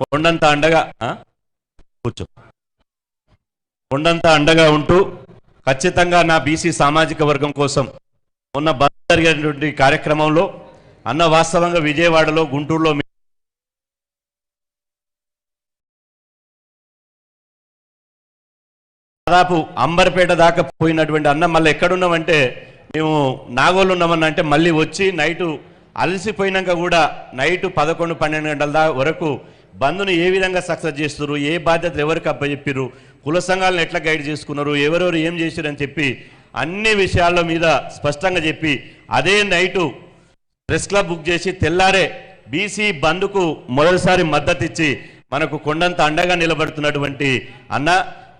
కొండంత అండగా కూర్చో. కొండంత అండగా ఉంటూ ఖచ్చితంగా నా బీసీ సామాజిక వర్గం కోసం మొన్న బంద్ జరిగినటువంటి కార్యక్రమంలో అన్న వాస్తవంగా విజయవాడలో గుంటూరులో దాదాపు అంబర్పేట దాకా పోయినటువంటి అన్న మళ్ళీ ఎక్కడున్నామంటే మేము నాగోలు ఉన్నామని అంటే మళ్ళీ వచ్చి నైటు అలసిపోయినాక కూడా నైటు పదకొండు పన్నెండు గంటల దా వరకు బంద్ను ఏ విధంగా సక్సెస్ చేస్తున్నారు? ఏ బాధ్యతలు ఎవరికి అప్పచెప్పారు కుల సంఘాలను ఎట్లా గైడ్ చేసుకున్నారు? ఎవరెవరు ఏం చేశారు అని చెప్పి అన్ని విషయాల మీద స్పష్టంగా చెప్పి అదే నైటు ప్రెస్ క్లబ్ బుక్ చేసి తెల్లారే బీసీ బంద్కు మొదటిసారి మద్దతు ఇచ్చి మనకు కొండంత అండగా నిలబడుతున్నటువంటి అన్న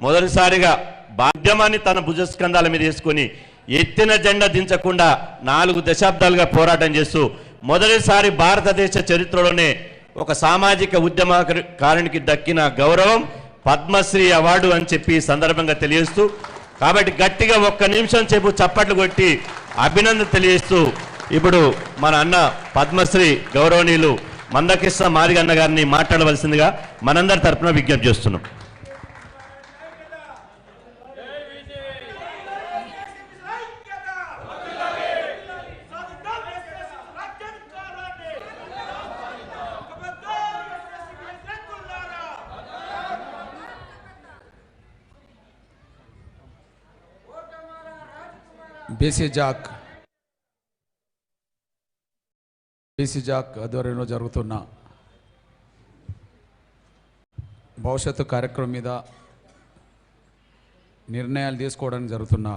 మొదటిసారిగా బాధ్యమాన్ని తన భుజస్కంధాల మీద వేసుకొని ఎత్తిన జెండా దించకుండా నాలుగు దశాబ్దాలుగా పోరాటం చేస్తూ మొదటిసారి భారతదేశ చరిత్రలోనే ఒక సామాజిక ఉద్యమకారునికి దక్కిన గౌరవం పద్మశ్రీ అవార్డు అని చెప్పి సందర్భంగా తెలియజేస్తూ కాబట్టి గట్టిగా ఒక్క నిమిషం సేపు చప్పట్లు కొట్టి అభినందన తెలియజేస్తూ ఇప్పుడు మన అన్న పద్మశ్రీ గౌరవనీయులు మందకృష్ణ మాదిగన్న గారిని మాట్లాడవలసిందిగా మనందరి తరఫున విజ్ఞప్తి చేస్తున్నాం. బీసీ జాక్ బీసీ జాక్ ఆధ్వర్యంలో జరుగుతున్న భవిష్యత్తు కార్యక్రమం మీద నిర్ణయాలు తీసుకోవడానికి జరుగుతున్న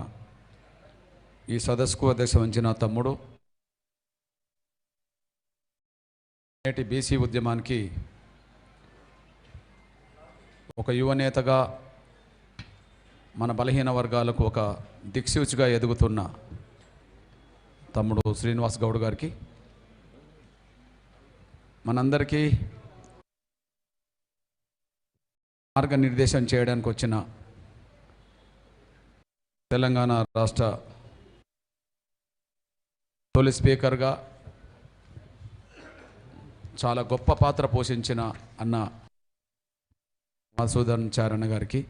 ఈ సదస్సుకు అధ్యక్ష వంచిన తమ్ముడు నేటి బీసీ ఉద్యమానికి ఒక యువనేతగా మన బలహీన వర్గాలకు ఒక దిక్సూచిగా ఎదుగుతున్న తమ్ముడు శ్రీనివాస్ గౌడ్ గారికి మనందరికీ మార్గనిర్దేశం చేయడానికి వచ్చిన తెలంగాణ రాష్ట్ర తొలి స్పీకర్గా చాలా గొప్ప పాత్ర పోషించిన అన్న మధుసూదన్ చారణ గారికి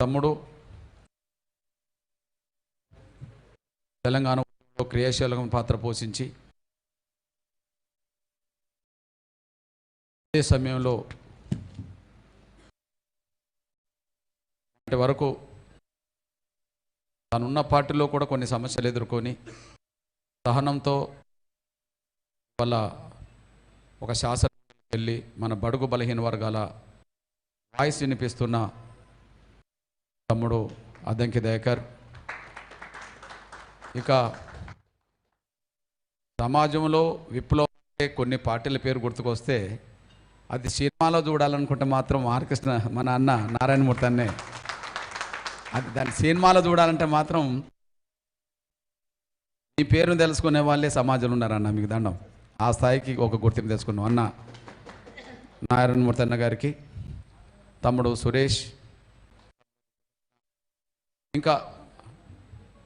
తమ్ముడు. తెలంగాణలో క్రియాశీలకం పాత్ర పోషించి అదే సమయంలో ఇప్పటి వరకు తనున్న పార్టీలో కూడా కొన్ని సమస్యలు ఎదుర్కొని సహనంతో వల్ల ఒక శాసన వెళ్ళి మన బడుగు బలహీన వర్గాల వాయిస్ వినిపిస్తున్న తమ్ముడు అద్దంకి దయాకర్. ఇక సమాజంలో విప్లవం కొన్ని పార్టీల పేరు గుర్తుకొస్తే అది సినిమాలో చూడాలనుకుంటే మాత్రం ఆర్కెస్ట్రా మన అన్న నారాయణమూర్తి అన్నే. అది దాని సినిమాలో చూడాలంటే మాత్రం మీ పేరును తెలుసుకునే వాళ్ళే సమాజంలో ఉన్నారన్న మీకు దండం. ఆ స్థాయికి ఒక గుర్తింపు తెలుసుకున్నాం అన్న. నారాయణమూర్తి అన్న గారికి తమ్ముడు సురేష్ ఇంకా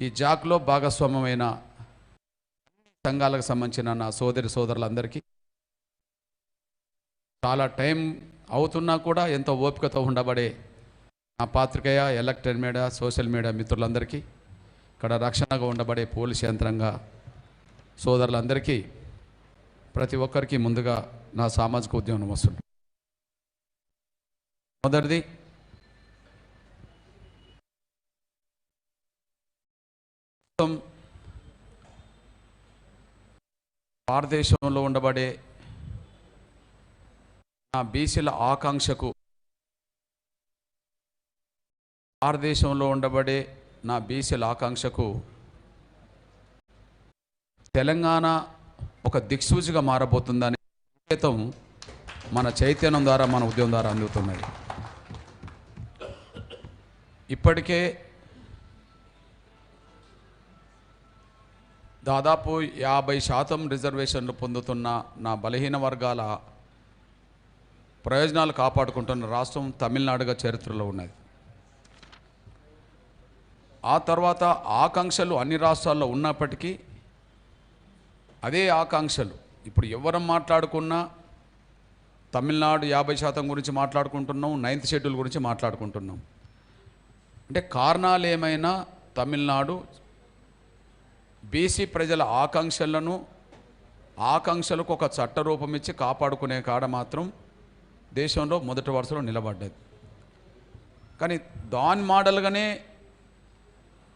ఈ జాక్లో భాగస్వామ్యమైన సంఘాలకు సంబంధించిన నా సోదరి సోదరులందరికీ చాలా టైం అవుతున్నా కూడా ఎంతో ఓపికతో ఉండబడే నా పాత్రికేయ ఎలక్ట్రానిక్ మీడియా సోషల్ మీడియా మిత్రులందరికీ ఇక్కడ రక్షణగా ఉండబడే పోలీస్ యంత్రంగా సోదరులందరికీ ప్రతి ఒక్కరికి ముందుగా నా సామాజిక ఉద్యమం వస్తుంది. మొదటిది మొత్తం భారతదేశంలో ఉండబడే నా బీసీల ఆకాంక్షకు భారతదేశంలో ఉండబడే నా బీసీల ఆకాంక్షకు తెలంగాణ ఒక దిక్సూచిగా మారబోతుందనే సంకేతం మన చైతన్యం ద్వారా మన ఉద్యమం ద్వారా అందుతున్నది. ఇప్పటికే దాదాపు యాభై శాతం రిజర్వేషన్లు పొందుతున్న నా బలహీన వర్గాల ప్రయోజనాలు కాపాడుకుంటున్న రాష్ట్రం తమిళనాడుగా చరిత్రలో ఉన్నది. ఆ తర్వాత ఆకాంక్షలు అన్ని రాష్ట్రాల్లో ఉన్నప్పటికీ అదే ఆకాంక్షలు. ఇప్పుడు ఎవరు మాట్లాడుకున్నా తమిళనాడు యాభై శాతం గురించి మాట్లాడుకుంటున్నాం నైన్త్ షెడ్యూల్ గురించి మాట్లాడుకుంటున్నాం. అంటే కారణాలు ఏమైనా తమిళనాడు బీసీ ప్రజల ఆకాంక్షలను ఆకాంక్షలకు ఒక చట్ట రూపం ఇచ్చి కాపాడుకునే కాడ మాత్రం దేశంలో మొదటి వరుసలో నిలబడ్డది. కానీ దాని మోడల్గానే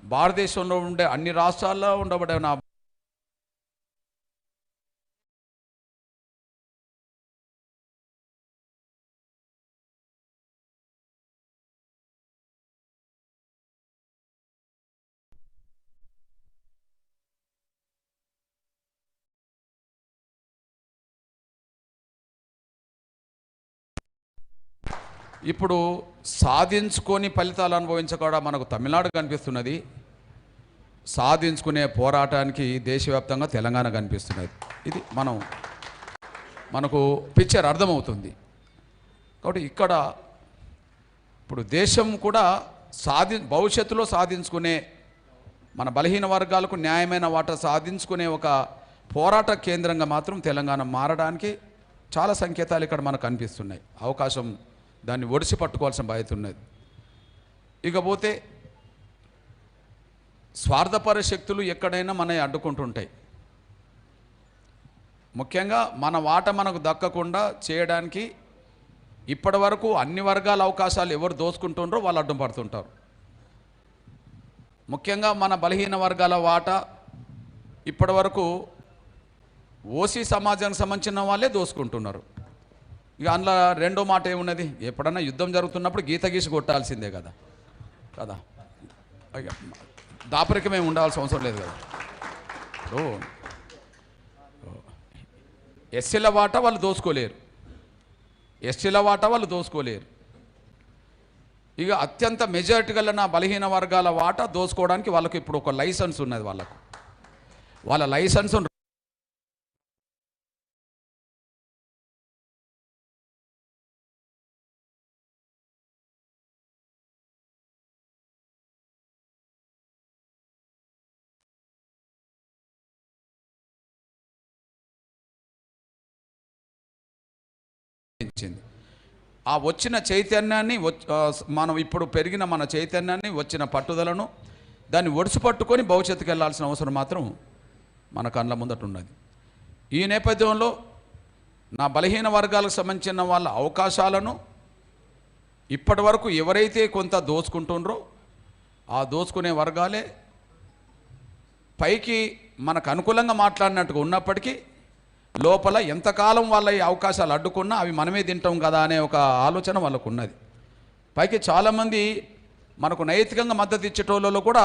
భారతదేశంలో ఉండే అన్ని రాష్ట్రాల్లో ఉండబడే నా ఇప్పుడు సాధించుకొని ఫలితాలు అనుభవించకుండా మనకు తమిళనాడు కనిపిస్తున్నది. సాధించుకునే పోరాటానికి దేశవ్యాప్తంగా తెలంగాణ కనిపిస్తున్నది. ఇది మనం మనకు పిక్చర్ అర్థమవుతుంది. కాబట్టి ఇక్కడ ఇప్పుడు దేశం కూడా సాధి భవిష్యత్తులో సాధించుకునే మన బలహీన వర్గాలకు న్యాయమైన వాట సాధించుకునే ఒక పోరాట కేంద్రంగా మాత్రం తెలంగాణ మారడానికి చాలా సంకేతాలు ఇక్కడ మనకు కనిపిస్తున్నాయి. అవకాశం దాన్ని ఒడిసి పట్టుకోవాల్సిన బాధ్యత ఉన్నది. ఇకపోతే స్వార్థపర శక్తులు ఎక్కడైనా మన అడ్డుకుంటుంటాయి. ముఖ్యంగా మన వాట మనకు దక్కకుండా చేయడానికి ఇప్పటి వరకు అన్ని వర్గాల అవకాశాలు ఎవరు దోచుకుంటుండ్రో వాళ్ళు అడ్డం పడుతుంటారు. ముఖ్యంగా మన బలహీన వర్గాల వాట ఇప్పటి వరకు ఓసీ సమాజానికి సంబంధించిన వాళ్ళే దోసుకుంటున్నారు ఇక అందులో రెండో మాట ఏమున్నది? ఎప్పుడన్నా యుద్ధం జరుగుతున్నప్పుడు గీత గీసి కొట్టాల్సిందే కదా. కదా. ఇక దాపరికమే ఉండాల్సిన అవసరం లేదు కదా. ఇప్పుడు ఎస్సీల వాట వాళ్ళు దోసుకోలేరు. ఎస్సీల వాట వాళ్ళు దోసుకోలేరు. ఇక అత్యంత మెజారిటీ గల నా బలహీన వర్గాల వాటా దోసుకోవడానికి వాళ్ళకి ఇప్పుడు ఒక లైసెన్స్ ఉన్నది వాళ్ళకు. వాళ్ళ లైసెన్స్ ఆ వచ్చిన చైతన్యాన్ని మనం ఇప్పుడు పెరిగిన మన చైతన్యాన్ని వచ్చిన పట్టుదలను దాన్ని ఒడిసి పట్టుకొని భవిష్యత్తుకు వెళ్ళాల్సిన అవసరం మాత్రం మన కళ్ళ ముందట ఉన్నది. ఈ నేపథ్యంలో నా బలహీన వర్గాలకు సంబంధించిన వాళ్ళ అవకాశాలను ఇప్పటి వరకు ఎవరైతే కొంత దోచుకుంటుండ్రో ఆ దోచుకునే వర్గాలే పైకి మనకు అనుకూలంగా మాట్లాడినట్టుగా ఉన్నప్పటికీ లోపల ఎంతకాలం వాళ్ళ ఈ అవకాశాలు అడ్డుకున్నా అవి మనమే తింటాం కదా అనే ఒక ఆలోచన వాళ్ళకు ఉన్నది పైకి చాలామంది మనకు నైతికంగా మద్దతు ఇచ్చేటోళ్ళలో కూడా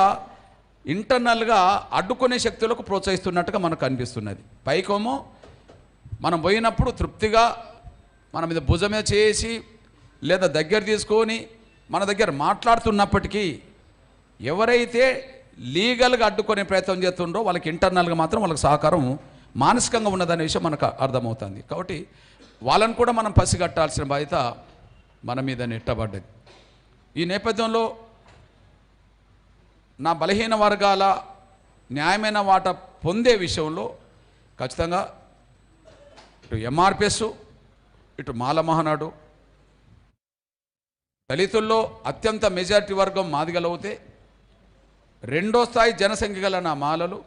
ఇంటర్నల్గా అడ్డుకునే శక్తులకు ప్రోత్సహిస్తున్నట్టుగా మనకు అనిపిస్తున్నది. పైకేమో మనం పోయినప్పుడు తృప్తిగా మన మీద భుజమే చేసి లేదా దగ్గర తీసుకొని మన దగ్గర మాట్లాడుతున్నప్పటికీ ఎవరైతే లీగల్గా అడ్డుకునే ప్రయత్నం చేస్తుండో వాళ్ళకి ఇంటర్నల్గా మాత్రం వాళ్ళకి సహకారం మానసికంగా ఉన్నదనే విషయం మనకు అర్థమవుతుంది. కాబట్టి వాళ్ళని కూడా మనం పసిగట్టాల్సిన బాధ్యత మన మీద నెట్టబడ్డది. ఈ నేపథ్యంలో నా బలహీన వర్గాల న్యాయమైన వాట పొందే విషయంలో ఖచ్చితంగా ఇటు ఎంఆర్పిఎస్ ఇటు మాల మహానాడు దళితుల్లో అత్యంత మెజారిటీ వర్గం మాదిగలవుతే రెండో స్థాయి జనసంఖ్య గల నా మాలలు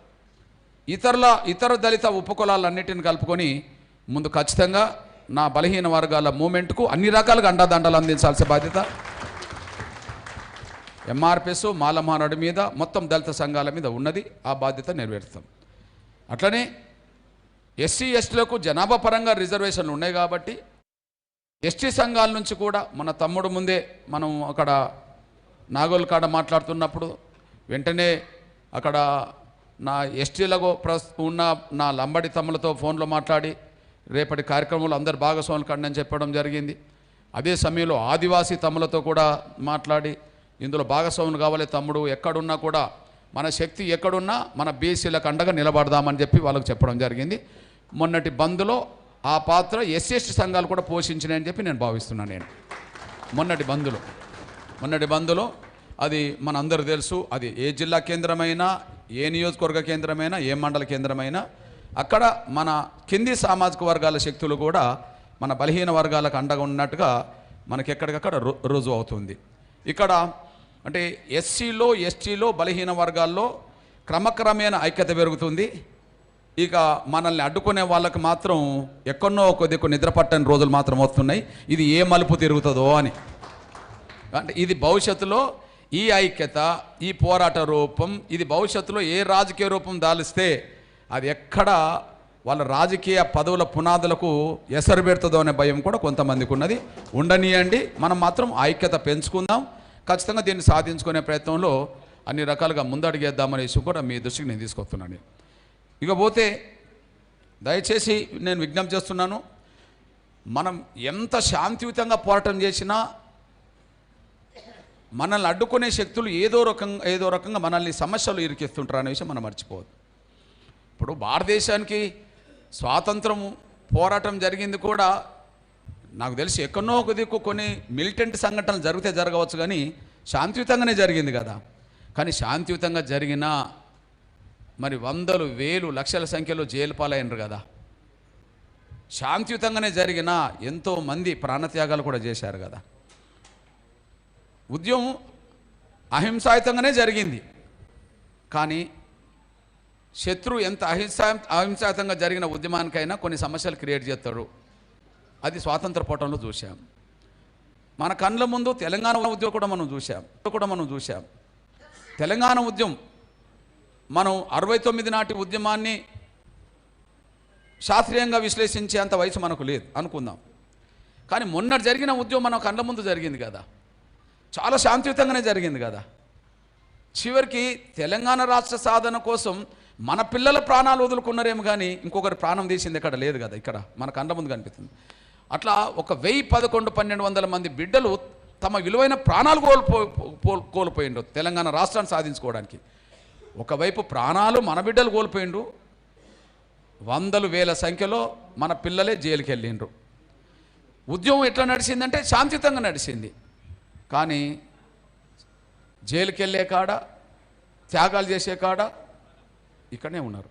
ఇతరుల ఇతర దళిత ఉపకులాలన్నిటిని కలుపుకొని ముందు ఖచ్చితంగా నా బలహీన వర్గాల మూమెంట్కు అన్ని రకాలుగా అండదండలు అందించాల్సిన బాధ్యత. ఎంఆర్పిఎస్ మాలమానాడు మీద మొత్తం దళిత సంఘాల మీద ఉన్నది. ఆ బాధ్యత నెరవేరుస్తాం. అట్లనే ఎస్సీ ఎస్టీలకు జనాభా పరంగా రిజర్వేషన్లు ఉన్నాయి కాబట్టి ఎస్టీ సంఘాల నుంచి కూడా మన తమ్ముడు ముందే మనం అక్కడ నాగోల్ కాడ మాట్లాడుతున్నప్పుడు వెంటనే అక్కడ నా ఎస్టీలకు ఉన్న నా లంబడి తమ్ములతో ఫోన్లో మాట్లాడి రేపటి కార్యక్రమంలో అందరు భాగస్వాములు కండి అని చెప్పడం జరిగింది. అదే సమయంలో ఆదివాసీ తమ్ములతో కూడా మాట్లాడి ఇందులో భాగస్వాములు కావాలి తమ్ముడు ఎక్కడున్నా కూడా మన శక్తి ఎక్కడున్నా మన బీసీలకు అండగా నిలబడదామని చెప్పి వాళ్ళకు చెప్పడం జరిగింది. మొన్నటి బంద్లో ఆ పాత్ర ఎస్సీఎస్టీ సంఘాలు కూడా పోషించినాయని చెప్పి నేను భావిస్తున్నాను నేను. మొన్నటి బంద్లో మొన్నటి బంద్లో అది మన అందరూ తెలుసు అది ఏ జిల్లా కేంద్రమైనా ఏ నియోజకవర్గ కేంద్రమైనా ఏ మండల కేంద్రమైనా అక్కడ మన కింది సామాజిక వర్గాల శక్తులు కూడా మన బలహీన వర్గాలకు అండగా ఉన్నట్టుగా మనకి ఎక్కడికక్కడ రు రుజువు అవుతుంది. ఇక్కడ అంటే ఎస్సీలో ఎస్టీలో బలహీన వర్గాల్లో క్రమక్రమేణ ఐక్యత పెరుగుతుంది. ఇక మనల్ని అడ్డుకునే వాళ్ళకి మాత్రం ఎక్కడో కొద్దిగా నిద్ర పట్టని రోజులు మాత్రం వస్తున్నాయి. ఇది ఏ మలుపు తిరుగుతుందో అని. అంటే ఇది భవిష్యత్తులో ఈ ఐక్యత ఈ పోరాట రూపం ఇది భవిష్యత్తులో ఏ రాజకీయ రూపం దాలిస్తే అది ఎక్కడ వాళ్ళ రాజకీయ పదవుల పునాదులకు ఎసరు పెడుతుందో అనే భయం కూడా కొంతమందికి ఉన్నది. ఉండనీయండి మనం మాత్రం ఐక్యత పెంచుకుందాం. ఖచ్చితంగా దీన్ని సాధించుకునే ప్రయత్నంలో అన్ని రకాలుగా ముందడిగేద్దామనే విషయం కూడా మీ దృష్టికి నేను తీసుకొస్తున్నాను. ఇకపోతే దయచేసి నేను విజ్ఞప్తి చేస్తున్నాను మనం ఎంత శాంతియుతంగా పోరాటం చేసినా మనల్ని అడ్డుకునే శక్తులు ఏదో రకంగా ఏదో రకంగా మనల్ని సమస్యలు ఇరికిస్తుంటారు అనే విషయం మనం మర్చిపోవద్దు. ఇప్పుడు భారతదేశానికి స్వాతంత్రం పోరాటం జరిగింది కూడా నాకు తెలిసి ఎక్కడో ఒక దిక్కు కొన్ని మిలిటెంట్ సంఘటనలు జరిగితే జరగవచ్చు కానీ శాంతియుతంగానే జరిగింది కదా. కానీ శాంతియుతంగా జరిగిన మరి వందలు వేలు లక్షల సంఖ్యలో జైలు కదా. శాంతియుతంగానే జరిగిన ఎంతో మంది ప్రాణత్యాగాలు కూడా చేశారు కదా. ఉద్యమం అహింసాయుతంగానే జరిగింది. కానీ శత్రు ఎంత అహింసా అహింసాయుతంగా జరిగిన ఉద్యమానికైనా కొన్ని సమస్యలు క్రియేట్ చేస్తాడు అది స్వాతంత్ర పోవటంలో చూశాం. మన కళ్ళ ముందు తెలంగాణ ఉద్యమం కూడా మనం చూశాం. కూడా మనం చూశాం. తెలంగాణ ఉద్యమం మనం అరవై తొమ్మిది నాటి ఉద్యమాన్ని శాస్త్రీయంగా విశ్లేషించే అంత వయసు మనకు లేదు అనుకుందాం. కానీ మొన్న జరిగిన ఉద్యమం మన కళ్ళ ముందు జరిగింది కదా. చాలా శాంతియుతంగానే జరిగింది కదా. చివరికి తెలంగాణ రాష్ట్ర సాధన కోసం మన పిల్లల ప్రాణాలు వదులుకున్నారేమో కానీ ఇంకొకరి ప్రాణం తీసింది ఇక్కడ లేదు కదా ఇక్కడ మన కండ ముందు కనిపిస్తుంది. అట్లా ఒక వెయ్యి పదకొండు పన్నెండు వందల మంది బిడ్డలు తమ విలువైన ప్రాణాలు కోల్పో పో- కోల్పోయిండ్రు తెలంగాణ రాష్ట్రాన్ని సాధించుకోవడానికి. ఒకవైపు ప్రాణాలు మన బిడ్డలు కోల్పోయిండ్రు వందలు వేల సంఖ్యలో మన పిల్లలే జైలుకి వెళ్ళిండ్రు ఉద్యమం ఎట్లా నడిచిందంటే శాంతియుతంగా నడిచింది కానీ జైలుకి వెళ్ళే కాడ త్యాగాలు చేసే కాడ ఇక్కడనే ఉన్నారు.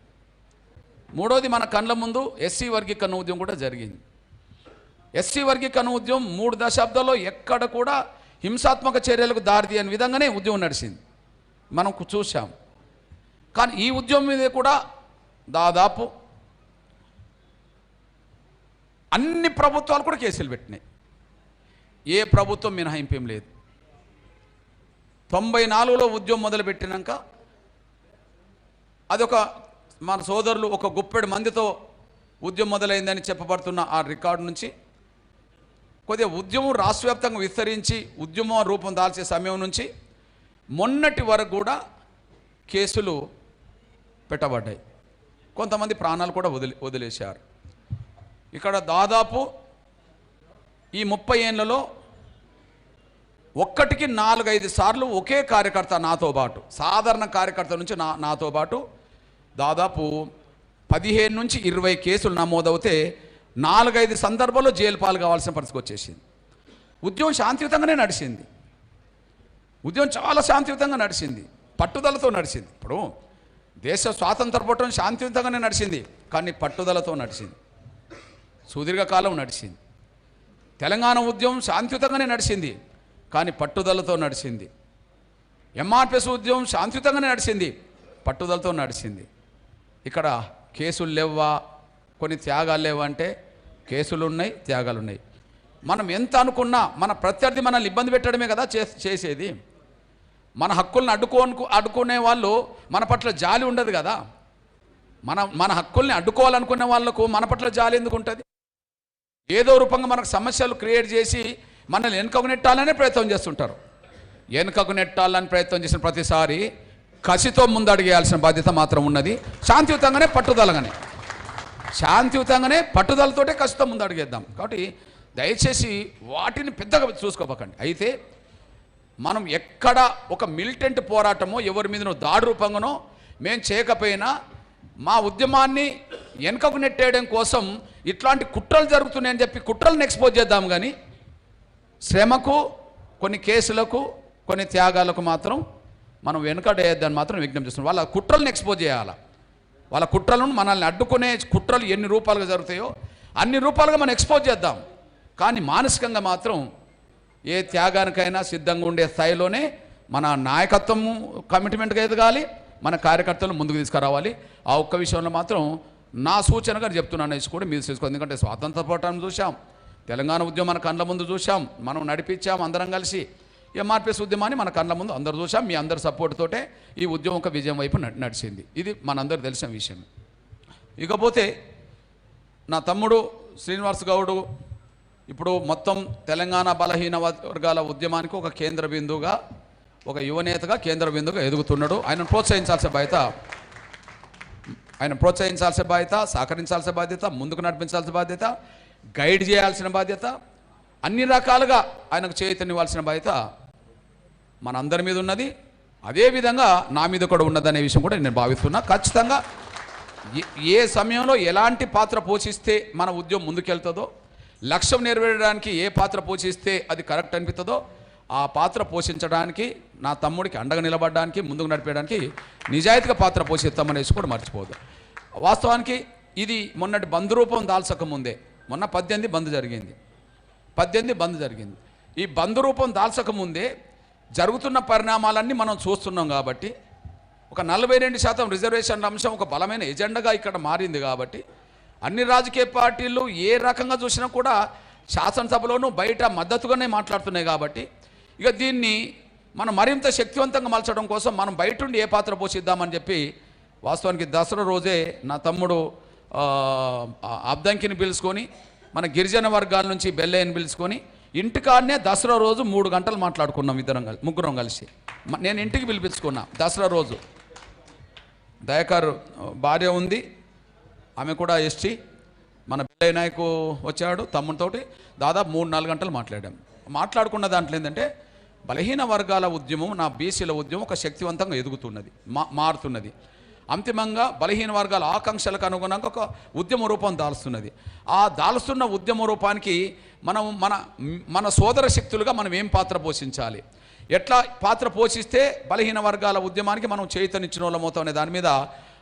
మూడోది మన కళ్ళ ముందు ఎస్సీ వర్గీకరణ ఉద్యమం కూడా జరిగింది. ఎస్సీ వర్గీకరణ ఉద్యమం మూడు దశాబ్దాల్లో ఎక్కడ కూడా హింసాత్మక చర్యలకు దారితీయని విధంగానే ఉద్యమం నడిచింది. మనం చూసాం చూశాం. కానీ ఈ ఉద్యమం మీద కూడా దాదాపు అన్ని ప్రభుత్వాలు కూడా కేసులు పెట్టినాయి. ఏ ప్రభుత్వం మినహాయింపేం లేదు. తొంభై నాలుగులో ఉద్యమం మొదలుపెట్టినాక అదొక మన సోదరులు ఒక గుప్పెడు మందితో ఉద్యమం మొదలైందని చెప్పబడుతున్న ఆ రికార్డు నుంచి కొద్దిగా ఉద్యమం రాష్ట్రవ్యాప్తంగా విస్తరించి ఉద్యమం రూపం దాల్చే సమయం నుంచి మొన్నటి వరకు కూడా కేసులు పెట్టబడ్డాయి. కొంతమంది ప్రాణాలు కూడా వదిలి వదిలేశారు. ఇక్కడ దాదాపు ఈ ముప్పై ఏళ్ళలో ఒక్కటికి నాలుగైదు సార్లు ఒకే కార్యకర్త నాతో పాటు సాధారణ కార్యకర్త నుంచి నా నాతో పాటు దాదాపు పదిహేను నుంచి ఇరవై కేసులు నమోదవుతే నాలుగైదు సందర్భాల్లో జైలు పాలు కావాల్సిన పరిస్థితి వచ్చేసింది. ఉద్యమం శాంతియుతంగానే నడిచింది. ఉద్యమం చాలా శాంతియుతంగా నడిచింది. పట్టుదలతో నడిచింది. ఇప్పుడు దేశ స్వాతంత్ర పోవటం శాంతియుతంగానే నడిచింది. కానీ పట్టుదలతో నడిచింది. సుదీర్ఘకాలం నడిచింది. తెలంగాణ ఉద్యమం శాంతియుతంగానే నడిచింది కానీ పట్టుదలతో నడిచింది. ఎంఆర్పిఎస్ ఉద్యమం శాంతియుతంగానే నడిచింది పట్టుదలతో నడిచింది. ఇక్కడ కేసులు లేవా కొన్ని త్యాగాలు లేవా అంటే కేసులు ఉన్నాయి త్యాగాలు ఉన్నాయి. మనం ఎంత అనుకున్నా మన ప్రత్యర్థి మనల్ని ఇబ్బంది పెట్టడమే కదా చే- చేసేది. మన హక్కుల్ని అడ్డుకోను అడ్డుకునే వాళ్ళు మన పట్ల జాలి ఉండదు కదా. మన మన హక్కుల్ని అడ్డుకోవాలనుకునే వాళ్ళకు మన పట్ల జాలి ఎందుకు ఉంటుంది? ఏదో రూపంగా మనకు సమస్యలు క్రియేట్ చేసి మనల్ని వెనుకకు నెట్టాలనే ప్రయత్నం చేస్తుంటారు. వెనుకకు నెట్టాలని ప్రయత్నం చేసిన ప్రతిసారి కసితో ముందడిగేయాల్సిన బాధ్యత మాత్రం ఉన్నది. శాంతియుతంగానే పట్టుదలగానే. శాంతియుతంగానే పట్టుదలతోటే కసితో ముందడిగేద్దాం. కాబట్టి దయచేసి వాటిని పెద్దగా చూసుకోపకండి. అయితే మనం ఎక్కడ ఒక మిలిటెంట్ పోరాటమో ఎవరి మీదనో దాడి రూపంగానో మేము చేయకపోయినా మా ఉద్యమాన్ని వెనుకకు నెట్టేయడం కోసం ఇట్లాంటి కుట్రలు జరుగుతున్నాయని చెప్పి కుట్రలను ఎక్స్పోజ్ చేద్దాం కానీ శ్రమకు కొన్ని కేసులకు కొన్ని త్యాగాలకు మాత్రం మనం వెనుకడేయద్దని మాత్రం విజ్ఞప్తి చేస్తున్నాం. వాళ్ళ కుట్రలను ఎక్స్పోజ్ చేయాలి. వాళ్ళ కుట్రలను మనల్ని అడ్డుకునే కుట్రలు ఎన్ని రూపాలుగా జరుగుతాయో అన్ని రూపాలుగా మనం ఎక్స్పోజ్ చేద్దాం. కానీ మానసికంగా మాత్రం ఏ త్యాగానికైనా సిద్ధంగా ఉండే స్థాయిలోనే మన నాయకత్వము కమిట్మెంట్గా ఎదగాలి. మన కార్యకర్తలు ముందుకు తీసుకురావాలి. ఆ ఒక్క విషయంలో మాత్రం నా సూచనగా చెప్తున్నాను అనేసి కూడా మీరు చేసుకోండి ఎందుకంటే స్వాతంత్ర పోరాటం చూసాం తెలంగాణ ఉద్యమం మన కళ్ళ ముందు చూసాం మనం నడిపించాం అందరం కలిసి. ఎంఆర్పిఎస్ ఉద్యమాన్ని మన కళ్ళ ముందు అందరు చూసాం మీ అందరి సపోర్ట్ తోటే ఈ ఉద్యమం ఒక విజయం వైపు నడిచింది. ఇది మనందరూ తెలిసిన విషయం. ఇకపోతే నా తమ్ముడు శ్రీనివాస్ గౌడు ఇప్పుడు మొత్తం తెలంగాణ బలహీన వర్గాల ఉద్యమానికి ఒక కేంద్ర బిందువుగా ఒక యువనేతగా కేంద్ర బిందుగా ఎదుగుతున్నాడు. ఆయనను ప్రోత్సహించాల్సిన బాధ్యత ఆయన ప్రోత్సహించాల్సిన బాధ్యత సహకరించాల్సిన బాధ్యత ముందుకు నడిపించాల్సిన బాధ్యత గైడ్ చేయాల్సిన బాధ్యత అన్ని రకాలుగా ఆయనకు చేతనివ్వాల్సిన బాధ్యత మనందరి మీద ఉన్నది. అదేవిధంగా నా మీద కూడా ఉన్నదనే విషయం కూడా నేను భావిస్తున్నా. ఖచ్చితంగా ఏ- ఏ సమయంలో ఎలాంటి పాత్ర పోషిస్తే మన ఉద్యమం ముందుకెళ్తుందో లక్ష్యం నెరవేరడానికి ఏ పాత్ర పోషిస్తే అది కరెక్ట్ అనిపిస్తుందో ఆ పాత్ర పోషించడానికి నా తమ్ముడికి అండగా నిలబడడానికి ముందుకు నడిపేయడానికి నిజాయితీగా పాత్ర పోషిస్తామనేసి కూడా మర్చిపోదు వాస్తవానికి ఇది మొన్నటి బంద్ రూపం దాల్చక ముందే మొన్న పద్దెనిమిది బంద్ జరిగింది. పద్దెనిమిది బంద్ జరిగింది. ఈ బంద్ రూపం దాల్చక ముందే జరుగుతున్న పరిణామాలన్నీ మనం చూస్తున్నాం కాబట్టి ఒక నలభై రెండు శాతం రిజర్వేషన్ల అంశం ఒక బలమైన ఎజెండాగా ఇక్కడ మారింది కాబట్టి అన్ని రాజకీయ పార్టీలు ఏ రకంగా చూసినా కూడా శాసనసభలోనూ బయట మద్దతుగానే మాట్లాడుతున్నాయి కాబట్టి ఇక దీన్ని మనం మరింత శక్తివంతంగా మలచడం కోసం మనం బయటండి ఏ పాత్ర పోషిద్దామని చెప్పి వాస్తవానికి దసరా రోజే నా తమ్ముడు అబ్దంకిని పిలుచుకొని మన గిరిజన వర్గాల నుంచి బెల్లయ్యని పిలుచుకొని ఇంటికాడనే దసరా రోజు మూడు గంటలు మాట్లాడుకున్నాం ఇద్దరం కలిసి ముగ్గురం కలిసి. నేను ఇంటికి పిలిపించుకున్నా దసరా రోజు. దయాకర్ భార్య ఉంది. ఆమె కూడా ఎస్టీ. మన బెల్లయ్య నాయకు వచ్చాడు తమ్ముడితోటి దాదాపు మూడు నాలుగు గంటలు మాట్లాడాం. మాట్లాడుకున్న దాంట్లో ఏంటంటే బలహీన వర్గాల ఉద్యమం నా బీసీల ఉద్యమం ఒక శక్తివంతంగా ఎదుగుతున్నది మా మారుతున్నది. అంతిమంగా బలహీన వర్గాల ఆకాంక్షలకు అనుగుణంగా ఒక ఉద్యమ రూపం దాల్స్తున్నది. ఆ దాల్స్తున్న ఉద్యమ రూపానికి మనం మన మన సోదర శక్తులుగా మనం ఏం పాత్ర పోషించాలి? ఎట్లా పాత్ర పోషిస్తే బలహీన వర్గాల ఉద్యమానికి మనం చైతన్యించిన వాళ్ళమవుతాం అనే దాని మీద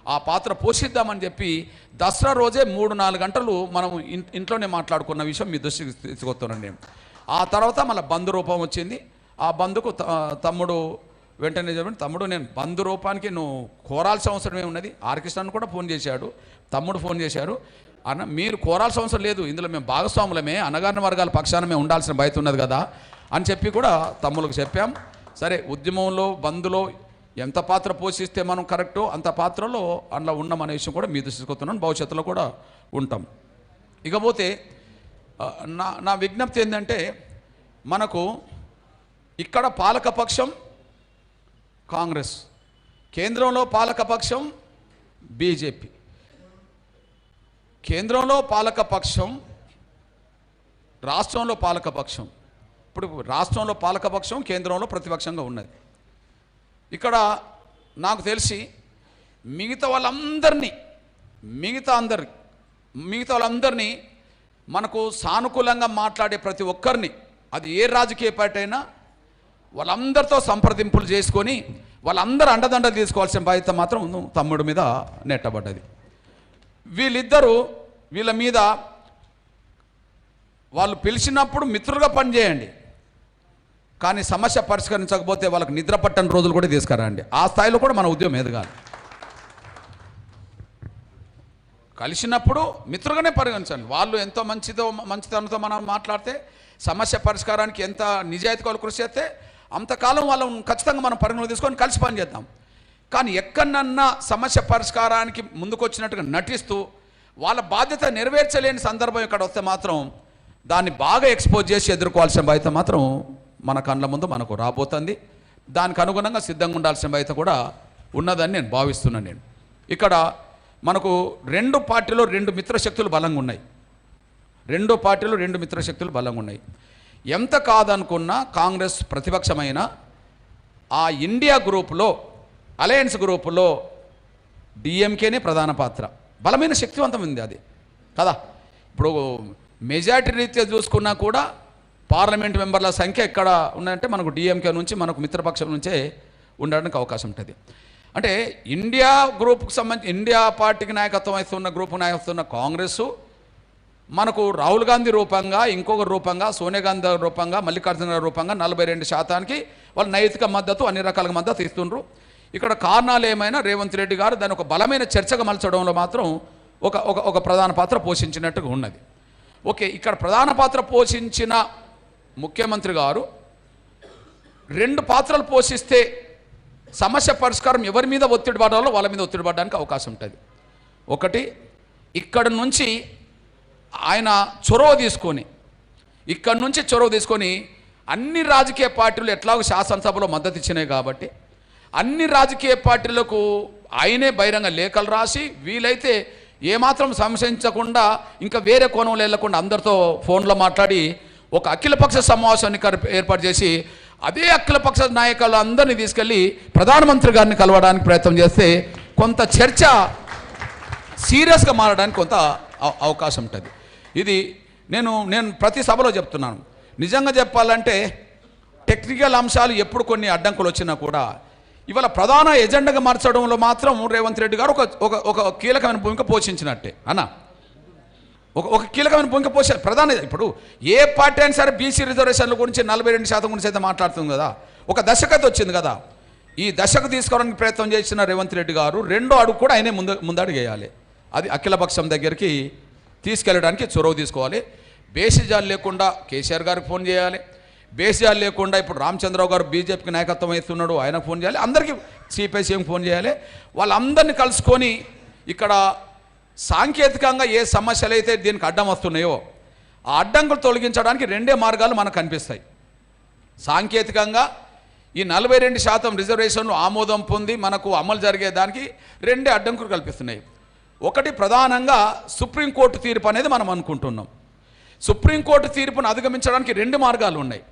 ఆ పాత్ర పోషిద్దామని చెప్పి దసరా రోజే మూడు నాలుగు గంటలు మనం ఇంట్లోనే మాట్లాడుకున్న విషయం మీ దృష్టికి తీసుకొస్తున్నాను నేను. ఆ తర్వాత మళ్ళీ బంధు రూపం వచ్చింది. ఆ బంధుకు త- తమ్ముడు వెంటనే చెప్పండి తమ్ముడు నేను బంధు రూపానికి నువ్వు కోరాల్సిన అవసరం ఏమున్నది? ఆర్కృష్ణను కూడా ఫోన్ చేశాడు. తమ్ముడు ఫోన్ చేశారు అన్న మీరు కోరాల్సిన అవసరం లేదు. ఇందులో మేము భాగస్వాములమే. అనగారిన వర్గాల పక్షాన మేము ఉండాల్సిన బయట ఉన్నది కదా. అని చెప్పి కూడా తమ్ములకు చెప్పాం. సరే ఉద్యమంలో బంధులో ఎంత పాత్ర పోషిస్తే మనం కరెక్టో అంత పాత్రలో అందులో ఉన్నాం అనే విషయం కూడా మీ దృష్టికొస్తున్నాను భవిష్యత్తులో కూడా ఉంటాం. ఇకపోతే నా నా విజ్ఞప్తి ఏంటంటే మనకు ఇక్కడ పాలకపక్షం కాంగ్రెస్. కేంద్రంలో పాలకపక్షం బీజేపీ. కేంద్రంలో పాలకపక్షం రాష్ట్రంలో పాలకపక్షం ఇప్పుడు రాష్ట్రంలో పాలకపక్షం కేంద్రంలో ప్రతిపక్షంగా ఉన్నది. ఇక్కడ నాకు తెలిసి మిగతా వాళ్ళందరినీ మిగతా అందరి మిగతా వాళ్ళందరినీ మనకు సానుకూలంగా మాట్లాడే ప్రతి ఒక్కరిని అది ఏ రాజకీయ పార్టీ అయినా వాళ్ళందరితో సంప్రదింపులు చేసుకొని వాళ్ళందరూ అండదండలు తీసుకోవాల్సిన బాధ్యత మాత్రం తమ్ముడి మీద నెట్టబడ్డది. వీళ్ళిద్దరూ వీళ్ళ మీద వాళ్ళు పిలిచినప్పుడు మిత్రులుగా పనిచేయండి. కానీ సమస్య పరిష్కరించకపోతే వాళ్ళకి నిద్ర పట్టని రోజులు కూడా తీసుకురండి. ఆ స్థాయిలో కూడా మన ఉద్యమం ఎదగాలి కలిసినప్పుడు మిత్రుగానే పరిగణించండి. వాళ్ళు ఎంతో మంచిదో మంచితనంతో మనం మాట్లాడితే సమస్య పరిష్కారానికి ఎంత నిజాయితీ వాళ్ళు కృషి చేస్తే అంతకాలం వాళ్ళని ఖచ్చితంగా మనం పరిగణలో తీసుకొని కలిసి పనిచేద్దాం కానీ ఎక్కడన్నా సమస్య పరిష్కారానికి ముందుకొచ్చినట్టుగా నటిస్తూ వాళ్ళ బాధ్యత నెరవేర్చలేని సందర్భం ఇక్కడ వస్తే మాత్రం దాన్ని బాగా ఎక్స్పోజ్ చేసి ఎదుర్కోవాల్సిన బాధ్యత మాత్రం మన కళ్ళ ముందు మనకు రాబోతుంది. దానికి అనుగుణంగా సిద్ధంగా ఉండాల్సిన బాధ్యత కూడా ఉన్నదని నేను భావిస్తున్నాను నేను. ఇక్కడ మనకు రెండు పార్టీలో రెండు మిత్రశక్తులు బలంగా ఉన్నాయి. రెండు పార్టీలు రెండు మిత్రశక్తులు బలంగా ఉన్నాయి. ఎంత కాదనుకున్నా కాంగ్రెస్ ప్రతిపక్షమైన ఆ ఇండియా గ్రూపులో అలయన్స్ గ్రూపులో డిఎంకేనే ప్రధాన పాత్ర. బలమైన శక్తివంతం ఉంది అది. కదా? ఇప్పుడు మెజార్టీ రీత్యా చూసుకున్నా కూడా పార్లమెంట్ మెంబర్ల సంఖ్య ఎక్కడ ఉందంటే మనకు డిఎంకే నుంచి మనకు మిత్రపక్షం నుంచే ఉండడానికి అవకాశం ఉంటుంది. అంటే ఇండియా గ్రూప్కి సంబంధించి ఇండియా పార్టీకి నాయకత్వం వస్తున్న గ్రూప్ నాయకత్వం కాంగ్రెస్ మనకు రాహుల్ గాంధీ రూపంగా ఇంకొక రూపంగా సోనియా గాంధీ రూపంగా మల్లికార్జున రూపంగా నలభై రెండు శాతానికి వాళ్ళు నైతిక మద్దతు అన్ని రకాల మద్దతు ఇస్తుండ్రు. ఇక్కడ కారణాలు ఏమైనా? రేవంత్ రెడ్డి గారు దాని ఒక బలమైన చర్చగా మలచడంలో మాత్రం ఒక ఒక ఒక ప్రధాన పాత్ర పోషించినట్టుగా ఉన్నది. ఓకే ఇక్కడ ప్రధాన పాత్ర పోషించిన ముఖ్యమంత్రి గారు రెండు పాత్రలు పోషిస్తే సమస్య పరిష్కారం ఎవరి మీద ఒత్తిడి పడాలో వాళ్ళ మీద ఒత్తిడి పడడానికి అవకాశం ఉంటుంది. ఒకటి ఇక్కడ నుంచి ఆయన చొరవ తీసుకొని ఇక్కడ నుంచి చొరవ తీసుకొని అన్ని రాజకీయ పార్టీలు ఎట్లాగో శాసనసభలో మద్దతు ఇచ్చినాయి కాబట్టి అన్ని రాజకీయ పార్టీలకు ఆయనే బహిరంగ లేఖలు రాసి వీలైతే ఏమాత్రం సంశయించకుండా ఇంకా వేరే కోణంలో వెళ్ళకుండా అందరితో ఫోన్లో మాట్లాడి ఒక అఖిలపక్ష సమావేశాన్ని కర్- ఏర్పాటు చేసి అదే అఖిలపక్ష నాయకులు అందరినీ తీసుకెళ్ళి ప్రధానమంత్రి గారిని కలవడానికి ప్రయత్నం చేస్తే కొంత చర్చ సీరియస్గా మారడానికి కొంత అవ- అవకాశం ఉంటుంది. ఇది నేను నేను ప్రతి సభలో చెప్తున్నాను. నిజంగా చెప్పాలంటే టెక్నికల్ అంశాలు ఎప్పుడు కొన్ని అడ్డంకులు వచ్చినా కూడా ఇవాళ ప్రధాన ఎజెండాగా మార్చడంలో మాత్రం రేవంత్ రెడ్డి గారు ఒక ఒక ఒక కీలకమైన భూమిక పోషించినట్టే అన్న ఒక ఒక కీలకమైన భూమిక పోష ప్రధాన ఇప్పుడు ఏ పార్టీ అయినా సరే బీసీ రిజర్వేషన్ల గురించి నలభై రెండు శాతం గురించి అయితే మాట్లాడుతుంది కదా. ఒక దశకత వచ్చింది కదా. ఈ దశకు తీసుకోవడానికి ప్రయత్నం చేసిన రేవంత్ రెడ్డి గారు రెండో అడుగు కూడా ఆయనే ముందు ముందడుగు వేయాలి. అది అఖిలపక్షం దగ్గరికి తీసుకెళ్ళడానికి చొరవ తీసుకోవాలి. బేసిజాలు లేకుండా కేసీఆర్ గారికి ఫోన్ చేయాలి. బేసిజాలు లేకుండా ఇప్పుడు రామచంద్రరావు గారు బీజేపీకి నాయకత్వం వేస్తున్నాడు ఆయనకు ఫోన్ చేయాలి. అందరికీ సిపిఐ సీఎం ఫోన్ చేయాలి. వాళ్ళందరినీ కలుసుకొని ఇక్కడ సాంకేతికంగా ఏ సమస్యలు అయితే దీనికి అడ్డం వస్తున్నాయో ఆ అడ్డంకులు తొలగించడానికి రెండే మార్గాలు మనకు కనిపిస్తాయి. సాంకేతికంగా ఈ నలభై రెండు శాతం రిజర్వేషన్లు ఆమోదం పొంది మనకు అమలు జరిగేదానికి రెండే అడ్డంకులు కల్పిస్తున్నాయి. ఒకటి ప్రధానంగా సుప్రీంకోర్టు తీర్పు అనేది మనం అనుకుంటున్నాం. సుప్రీంకోర్టు తీర్పును అధిగమించడానికి రెండు మార్గాలు ఉన్నాయి.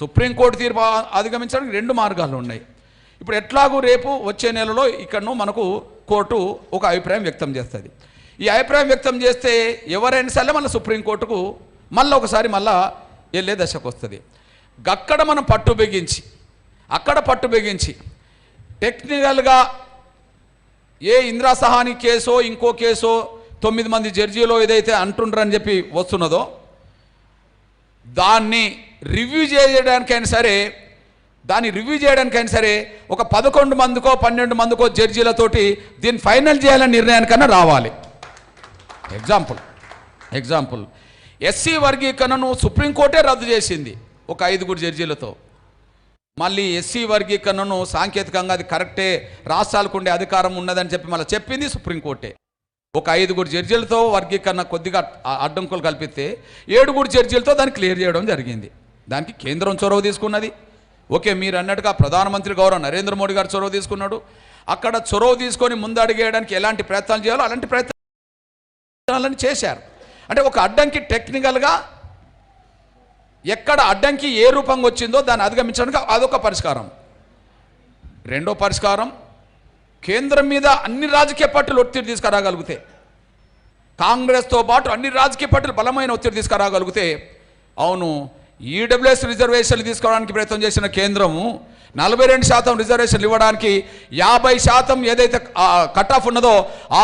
సుప్రీంకోర్టు తీర్పు అధిగమించడానికి రెండు మార్గాలు ఉన్నాయి. ఇప్పుడు ఎట్లాగూ రేపు వచ్చే నెలలో ఇక్కడను మనకు కోర్టు ఒక అభిప్రాయం వ్యక్తం చేస్తుంది. ఈ అభిప్రాయం వ్యక్తం చేస్తే ఎవరైనా సరే మళ్ళీ సుప్రీంకోర్టుకు మళ్ళీ ఒకసారి మళ్ళా వెళ్ళే దశకు వస్తుంది. అక్కడ మనం పట్టు బిగించి అక్కడ పట్టు బిగించి టెక్నికల్గా ఏ ఇందిరా సహాని కేసో ఇంకో కేసో తొమ్మిది మంది జడ్జీలో ఏదైతే అంటుండ్రని చెప్పి వస్తున్నదో దాన్ని రివ్యూ చేయడానికైనా సరే దాన్ని రివ్యూ చేయడానికైనా సరే ఒక పదకొండు మందికో పన్నెండు మందికో జడ్జీలతోటి దీన్ని ఫైనల్ చేయాలని నిర్ణయానికన్నా రావాలి. ఎగ్జాంపుల్ ఎగ్జాంపుల్ ఎస్సీ వర్గీకరణను సుప్రీంకోర్టే రద్దు చేసింది ఒక ఐదుగురు జడ్జీలతో. మళ్ళీ ఎస్సీ వర్గీకరణను సాంకేతికంగా అది కరెక్టే రాష్ట్రాలకు ఉండే అధికారం ఉన్నదని చెప్పి మళ్ళీ చెప్పింది సుప్రీంకోర్టే. ఒక ఐదుగురు జడ్జీలతో వర్గీకరణ కొద్దిగా అడ్డంకులు కల్పిస్తే ఏడుగురు జడ్జీలతో దాన్ని క్లియర్ చేయడం జరిగింది. దానికి కేంద్రం చొరవ తీసుకున్నది. ఓకే మీరు అన్నట్టుగా ప్రధానమంత్రి గౌరవ నరేంద్ర మోడీ గారు చొరవ తీసుకున్నాడు. అక్కడ చొరవ తీసుకొని ముందడిగేయడానికి ఎలాంటి ప్రయత్నాలు చేయాలో అలాంటి ప్రయత్నాలను చేశారు. అంటే ఒక అడ్డంకి టెక్నికల్గా ఎక్కడ అడ్డంకి ఏ రూపంగా వచ్చిందో దాన్ని అధిగమించడానికి అదొక పరిష్కారం. రెండో పరిష్కారం కేంద్రం మీద అన్ని రాజకీయ పార్టీలు ఒత్తిడి తీసుకురాగలిగితే కాంగ్రెస్తో పాటు అన్ని రాజకీయ పార్టీలు బలమైన ఒత్తిడి తీసుకురాగలిగితే అవును ఈడబ్ల్యూఎస్ రిజర్వేషన్లు తీసుకోవడానికి ప్రయత్నం చేసిన కేంద్రము నలభై రెండు శాతం రిజర్వేషన్లు ఇవ్వడానికి యాభై శాతం ఏదైతే కట్ ఆఫ్ ఉన్నదో ఆ